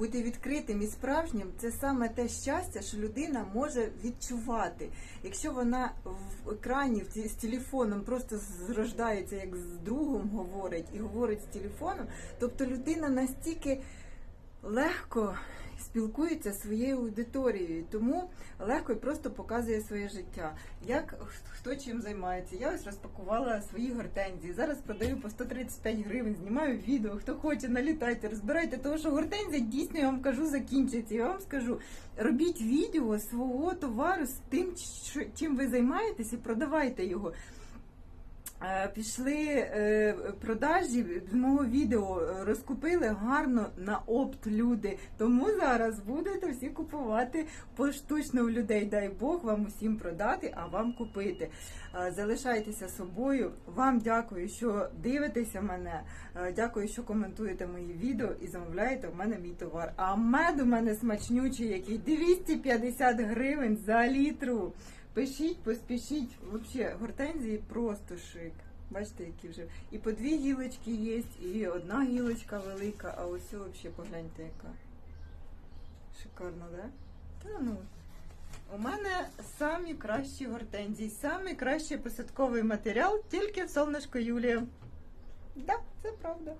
бути відкритим і справжнім це саме те щастя, що людина може відчувати. Якщо вона в екрані з телефоном просто зрождається, як з другом говорить, і говорить з телефоном, тобто людина настільки легко спілкується своєю аудиторією, тому легко і просто показує своє життя. Як хто чим займається? Я ось розпакувала свої гортензії. Зараз продаю по 135 гривень, знімаю відео. Хто хоче, налітайте, розбирайте, тому що гортензія дійсно я вам кажу закінчиться. Я вам скажу, робіть відео свого товару з тим, чим ви займаєтесь, і продавайте його. Е, Пішли е, продажі з мого відео е, розкупили гарно на опт люди. Тому зараз будете всі купувати поштучно в людей. Дай Бог вам усім продати, а вам купити. Залишайтеся собою. Вам дякую, що дивитеся мене. Дякую, що коментуєте мої відео і замовляєте в мене мій товар. А мед у мене смачнючий, який 250 гривень за літру. Пишіть, поспішіть. Взагалі, гортензії просто шик. Бачите, які вже. І по дві гілочки є, і одна гілочка велика, а ось взагалі погляньте, яка. Шикарно, да? Та ну. У мене самі кращі гортензії, самий кращий посадковий матеріал тільки в сонечко Юлія. Да, це правда.